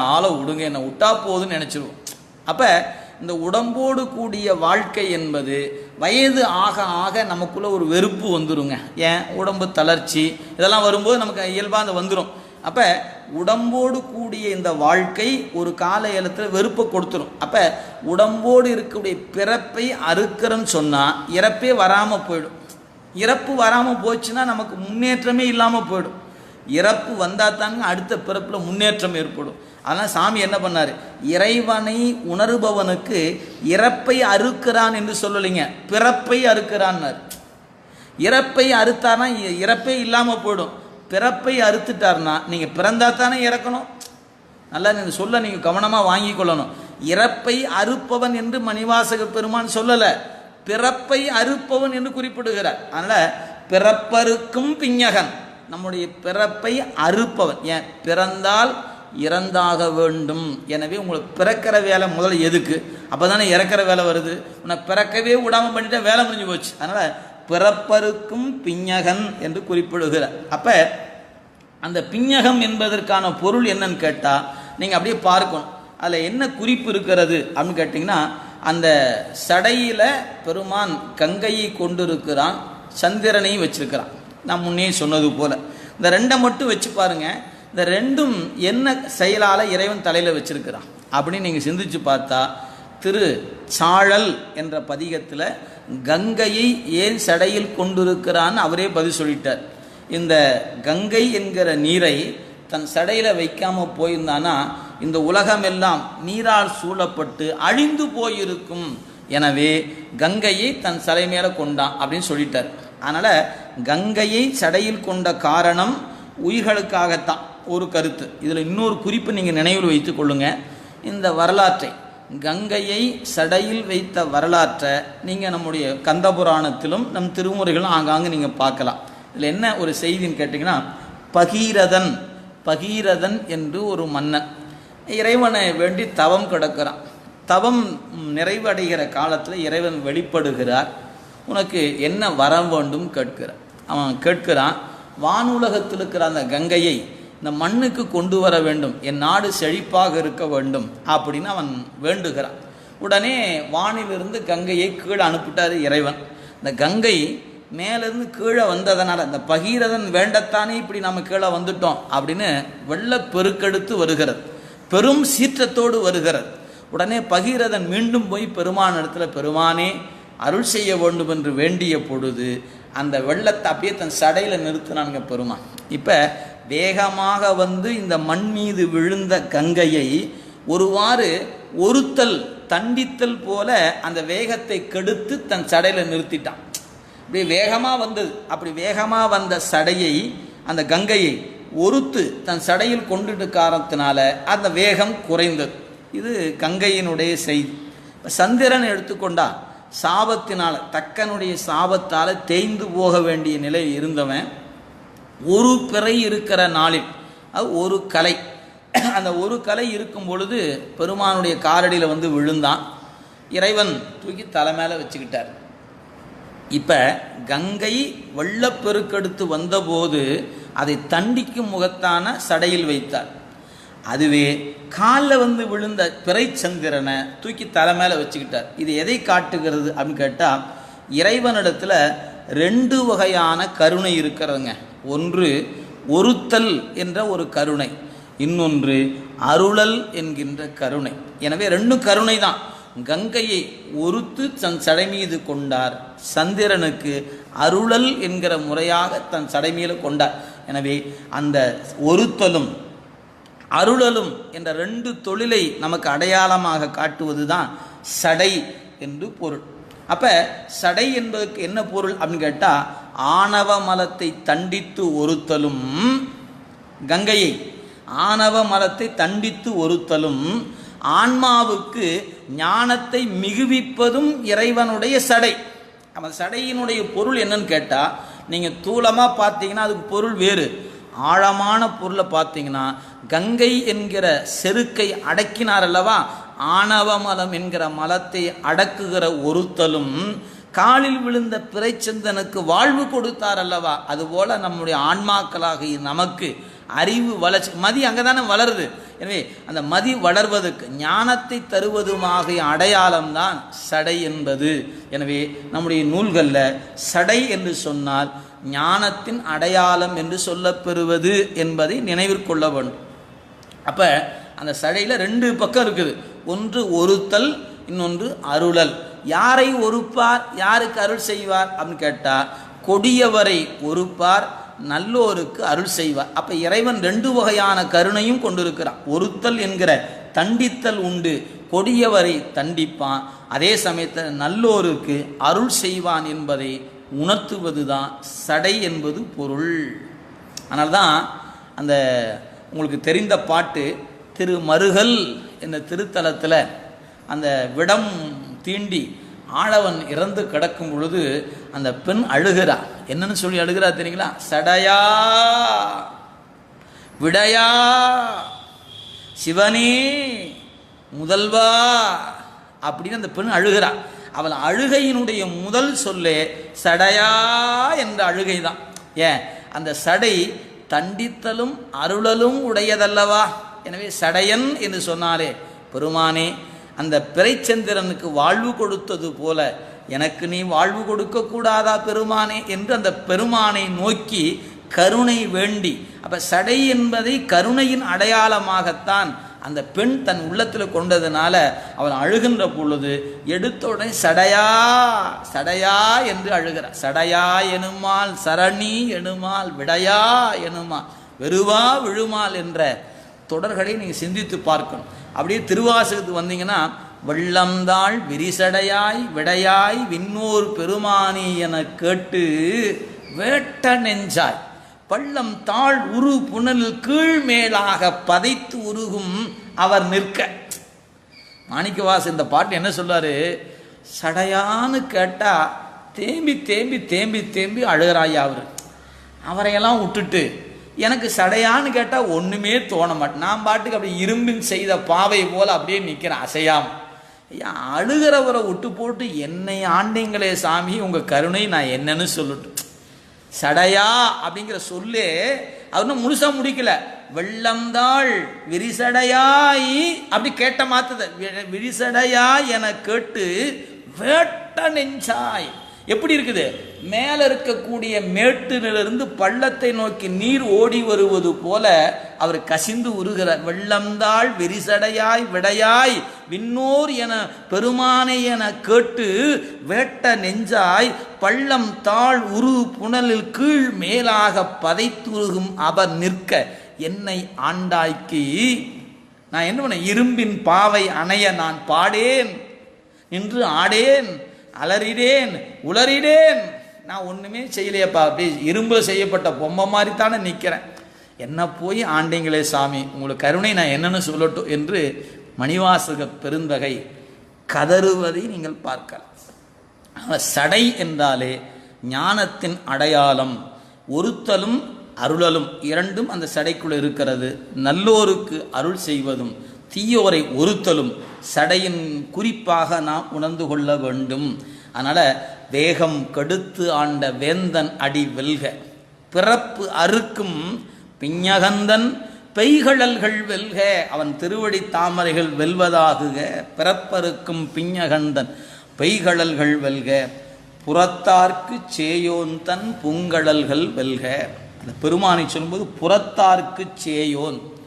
ஆளை விடுங்க என்னை விட்டா போதுன்னு நினச்சிருவோம். அப்போ இந்த உடம்போடு கூடிய வாழ்க்கை என்பது வயது ஆக ஆக நமக்குள்ளே ஒரு வெறுப்பு வந்துருங்க. ஏன்? உடம்பு தளர்ச்சி இதெல்லாம் வரும்போது நமக்கு இயல்பாக அந்த வந்துடும் அப்போ உடம்போடு கூடிய இந்த வாழ்க்கை ஒரு கால ஏலத்தில் வெறுப்பை கொடுத்துரும். அப்போ உடம்போடு இருக்கக்கூடிய பிறப்பை அறுக்கிறன்னு சொன்னால் இறப்பே வராமல் போயிடும். இறப்பு வராமல் போச்சுன்னா நமக்கு முன்னேற்றமே இல்லாமல் போயிடும். இறப்பு வந்தால் தாங்க அடுத்த பிறப்பில் முன்னேற்றம் ஏற்படும். அதனால் சாமி என்ன பண்ணார்? இறைவனை உணருபவனுக்கு இறப்பை அறுக்கிறான் என்று சொல்லலைங்க. பிறப்பை அறுக்கிறான்னார். இறப்பை அறுத்தார்னா இ- இறப்பே இல்லாமல் போயிடும். பிறப்பை அறுத்துட்டார்னா நீங்கள் பிறந்தா தானே இறக்கணும். நல்லா நீங்கள் சொல்ல நீங்கள் கவனமாக வாங்கி கொள்ளணும். இறப்பை அறுப்பவன் என்று மணிவாசக பெருமான் சொல்லலை. பிறப்பை அறுப்பவன் என்று குறிப்பிடுகிறார். அதனால் பிறப்பறுக்கும் பிஞகன். நம்முடைய பிறப்பை அறுப்பவன். ஏன்? பிறந்தால் இறந்தாக வேண்டும். எனவே உங்களுக்கு பிறக்கிற வேலை முதல்ல எதுக்கு? அப்போ தானே இறக்கிற வேலை வருது. உன்னை பிறக்கவே விடாமல் பண்ணிட்டு வேலை முடிஞ்சு போச்சு. அதனால் பிறப்பறுக்கும் பிஞகன் என்று குறிப்பிடுகிறார். அப்போ அந்த பிஞகம் என்பதற்கான பொருள் என்னன்னு கேட்டால் நீங்கள் அப்படியே பார்க்கணும். அதில் என்ன குறிப்பு இருக்கிறது அப்படின்னு கேட்டிங்கன்னா அந்த சடையில் பெருமான் கங்கையை கொண்டிருக்கிறான் சந்திரனையும் வச்சிருக்கிறான். நான் முன்னே சொன்னது போல். இந்த ரெண்டை மட்டும் வச்சு பாருங்கள் இந்த ரெண்டும் என்ன செயலால் இறைவன் தலையில் வச்சிருக்கிறான்? அப்படின்னு நீங்கள் சிந்திச்சு பார்த்தா திரு சாழல் என்ற பதிகத்தில் கங்கையை ஏன் சடையில் கொண்டிருக்கிறான்னு அவரே பதில் சொல்லிட்டார். இந்த கங்கை என்கிற நீரை தன் சடையில் வைக்காம போயிருந்தானா இந்த உலகமெல்லாம் நீரால் சூழப்பட்டு அழிந்து போயிருக்கும். எனவே கங்கையை தன் சடை மேலே கொண்டான் அப்படின்னு சொல்லிட்டார். அதனால் கங்கையை சடையில் கொண்ட காரணம் உயிர்களுக்காகத்தான். ஒரு கருத்து. இதில் இன்னொரு குறிப்பு நீங்கள் நினைவில் வைத்துக் கொள்ளுங்க. இந்த வரலாற்றை கங்கையை சடையில் வைத்த வரலாற்றை நீங்கள் நம்முடைய கந்த புராணத்திலும் நம் திருமுறைகளும் ஆங்காங்கு நீங்கள் பார்க்கலாம். இதில் என்ன ஒரு செய்தின்னு கேட்டிங்கன்னா பகீரதன் பகீரதன் என்று ஒரு மன்னன். இறைவனை வேண்டி தவம் கிடக்கிறான். தவம் நிறைவடைகிற காலத்தில் இறைவன் வெளிப்படுகிறார். உனக்கு என்ன வர வேண்டும் கேட்கிறார் அவன் கேட்கிறான் வானுலகத்தில் இருக்கிற அந்த கங்கையை இந்த மண்ணுக்கு கொண்டு வர வேண்டும் என் நாடு செழிப்பாக இருக்க வேண்டும் அப்படின்னு அவன் வேண்டுகிறான். உடனே வானிலிருந்து கங்கையை கீழே அனுப்பிட்டாரு இறைவன். இந்த கங்கை மேலேருந்து கீழே வந்ததனால இந்த பகீரதன் வேண்டத்தானே இப்படி நம்ம கீழே வந்துட்டோம் அப்படின்னு வெள்ள பெருக்கெடுத்து வருகிறது. பெரும் சீற்றத்தோடு வருகிறது. உடனே பகீரதன் மீண்டும் போய் பெருமான் இடத்துல பெருமானே அருள் செய்ய வேண்டும் என்று வேண்டிய பொழுது அந்த வெள்ளத்தை அப்படியே தன் சடையில் நிறுத்தினானுங்க பெருமான். இப்போ வேகமாக வந்து இந்த மண் மீது விழுந்த கங்கையை ஒருவாறு ஒருத்தல் தண்டித்தல் போல அந்த வேகத்தை கெடுத்து தன் சடையில் நிறுத்திட்டான். இப்படி வேகமாக வந்தது. அப்படி வேகமாக வந்த சடையை அந்த கங்கையை ஒருத்து தன் சடையில் கொண்டுட்டு காரணத்தினால அந்த வேகம் குறைந்தது. இது கங்கையினுடைய செய்தி. சந்திரன் எடுத்துக்கொண்டா சாபத்தினால் தக்கனுடைய சாபத்தால் தேய்ந்து போக வேண்டிய நிலை இருந்தவன் ஒரு பிறை இருக்கிற நாளில் அது ஒரு கலை. அந்த ஒரு கலை இருக்கும் பொழுது பெருமானுடைய காரடியில் வந்து விழுந்தான். இறைவன் தூக்கி தலை மேலே வச்சுக்கிட்டார். இப்போ கங்கை வெள்ளப்பெருக்கெடுத்து வந்தபோது அதை தண்டிக்கும் முகத்தான சடையில் வைத்தார். அதுவே காலில் வந்து விழுந்த பிறைச்சந்திரனை தூக்கி தலை மேலே வச்சுக்கிட்டார். இது எதை காட்டுகிறது அப்படின்னு கேட்டால் இறைவனிடத்தில் ரெண்டு வகையான கருணை இருக்கிறதுங்க. ஒன்று ஒருத்தல் என்ற ஒரு கருணை. இன்னொன்று அருளல் என்கின்ற கருணை. எனவே ரெண்டும் கருணை தான் கங்கையை ஒருத்து தன் சடை மீது கொண்டார். சந்திரனுக்கு அருளல் என்கிற முறையாக தன் சடை மீது கொண்டார். எனவே அந்த ஒருத்தலும் அருளலும் என்ற ரெண்டு தொழிலை நமக்கு அடையாளமாக காட்டுவது தான் சடை என்று பொருள். அப்போ சடை என்பதற்கு என்ன பொருள் அப்படின்னு கேட்டால் ஆணவ மலத்தை தண்டித்து ஒருத்தலும் கங்கையை ஆணவ மலத்தை தண்டித்து ஒருத்தலும் ஆன்மாவுக்கு ஞானத்தை மிகுவிப்பதும் இறைவனுடைய சடை. அந்த சடையினுடைய பொருள் என்னன்னு கேட்டால் நீங்கள் தூளமாக பார்த்தீங்கன்னா அதுக்கு பொருள் வேறு. ஆழமான பொருளை பார்த்தீங்கன்னா கங்கை என்கிற செருக்கை அடக்கினார் அல்லவா? ஆணவமலம் என்கிற மலத்தை அடக்குகிற ஒருத்தலும் காலில் விழுந்த பிறைச்சந்தனுக்கு வாழ்வு கொடுத்தார் அல்லவா? அதுபோல நம்முடைய ஆன்மாக்களாக நமக்கு அறிவு வளர்ச்சி மதி அங்கே தானே வளருது. எனவே அந்த மதி வளர்வதற்கு ஞானத்தை தருவதுமாகிய அடையாளம்தான் சடை என்பது. எனவே நம்முடைய நூல்களில் சடை என்று சொன்னால் ஞானத்தின் அடையாளம் என்று சொல்லப்பெறுவது என்பதை நினைவிற்கொள்ள வேண்டும். அப்போ அந்த சடையில் ரெண்டு பக்கம் இருக்குது. ஒன்று ஒருத்தல் இன்னொன்று அருளல். யாரை ஒருப்பார் யாருக்கு அருள் செய்வார் அப்படின்னு கேட்டால் கொடியவரை ஒருப்பார் நல்லோருக்கு அருள் செய்வார். அப்போ இறைவன் ரெண்டு வகையான கருணையும் கொண்டிருக்கிறான். ஒருத்தல் என்கிற தண்டித்தல் உண்டு. கொடியவரை தண்டிப்பான். அதே சமயத்தில் நல்லோருக்கு அருள் செய்வான் என்பதை உணர்த்துவது தான் சடை என்பது பொருள். அதனால தான் அந்த உங்களுக்கு தெரிந்த பாட்டு திரு மருகல் என்ற திருத்தலத்தில் அந்த விடம் தீண்டி ஆழவன் இறந்து கிடக்கும் பொழுது அந்த பெண் அழுகிறா. என்னன்னு சொல்லி அழுகிறா தெரியுங்களா? சடையா விடையா சிவனே முதல்வா அப்படின்னு அந்த பெண் அழுகிறா. அவள் அழுகையினுடைய முதல் சொல்லே சடையா என்ற அழுகை தான் ஏன்? அந்த சடை தண்டித்தலும் அருளலும் உடையதல்லவா? எனவே சடையன் என்று சொன்னாலே பெருமானே அந்த பிறைச்சந்திரனுக்கு வாழ்வு கொடுத்தது போல எனக்கு நீ வாழ்வு கொடுக்கக்கூடாதா பெருமானே? என்று அந்த பெருமானை நோக்கி கருணை வேண்டி அப்போ சடை என்பதை கருணையின் அடையாளமாகத்தான் அந்த பெண் தன் உள்ளத்தில் கொண்டதுனால அவன் அழுகின்ற பொழுது எடுத்த உடனே சடையா சடையா என்று அழுகிறார் சடையா எனுமால் சரணி எனுமால் விடையா எனுமால் வெறுவா விழுமால் என்ற தொடர்களை நீங்கள் சிந்தித்து பார்க்கணும். அப்படியே திருவாசகத்துக்கு வந்தீங்கன்னா வெள்ளம்தாள் விரிசடையாய் விடையாய் விண்ணோர் பெருமானி என கேட்டு வேட்ட நெஞ்சாய். பள்ளம் தாழ் உரு புனல் கீழ் மேலாக பதைத்து உருகும் அவர் நிற்க. மாணிக்கவாஸ் இந்த பாட்டு என்ன சொல்றாரு? சடையான்னு கேட்டால் தேம்பி தேம்பி தேம்பி தேம்பி அழுகிறாயா அவர். அவரையெல்லாம் விட்டுட்டு எனக்கு சடையான்னு கேட்டால் ஒன்றுமே தோண மாட்டேன் நான் பாட்டுக்கு அப்படி இரும்பின் செய்த பாவை போல் அப்படியே நிற்கிறேன் அசையாம. ஐயா அழுகிறவரை விட்டு போட்டு என்னை ஆண்டிங்களே சாமி உங்கள் கருணை நான் என்னன்னு சொல்லட்டும் சடையா அப்படிங்கிற சொல்லே அவர் இன்னும் முழுசா முடிக்கல. வெள்ளம்தாள் விரிசடையாய் அப்படி கேட்ட மாத்தத. வி- விரிசடையாய் என கேட்டு வேட்ட நெஞ்சாய். எப்படி இருக்குது? மேல இருக்கக்கூடிய மேட்டிலிருந்து பள்ளத்தை நோக்கி நீர் ஓடி வருவது போல அவர் கசிந்து உருகிறார். வெள்ளம்தாள் வெறிசடையாய் விடையாய் விண்ணோர் என பெருமானை என கேட்டு வேட்ட நெஞ்சாய் பள்ளம் தாழ் உரு புனலில் கீழ் மேலாக பதைத்துருகும் அவர் நிற்க என்னை ஆண்டாய்க்கு. நான் என்ன பண்ண இரும்பின் பாவை அணைய நான் பாடேன் நின்று ஆடேன். அலறிடேன் உளறிடேன் நான் ஒன்றுமே செய்யலையப்பா அப்படி இரும்பில் செய்யப்பட்ட பொம்மை மாதிரி தானே நிற்கிறேன் என்ன போய் ஆண்டிங்களே சாமி உங்களுக்கு கருணை நான் என்னென்னு சொல்லட்டும் என்று மணிவாசக பெருந்தகை கதறுவதை நீங்கள் பார்க்கலாம் சடை என்றாலே ஞானத்தின் அடையாளம் ஒருத்தலும் அருளலும் இரண்டும் அந்த சடைக்குள் இருக்கிறது. நல்லோருக்கு அருள் செய்வதும் தீயோரை ஒருத்தலும் சடையின் குறிப்பாக நாம் உணர்ந்து கொள்ள வேண்டும். அதனால் வேகம் கெடுத்து ஆண்ட வேந்தன் அடி வெல்க. பிறப்பு அறுக்கும் பிஞகந்தன் பெய்கழல்கள் வெல்க. அவன் திருவடி தாமரைகள் வெல்வதாகுக. பிறப்பறுக்கும் பிஞகந்தன் பெய்கழல்கள் வெல்க. புறத்தார்க்கு சேயோன் தன் வெல்க. அந்த பெருமானை சொல்லும்போது புறத்தார்க்கு சேயோன்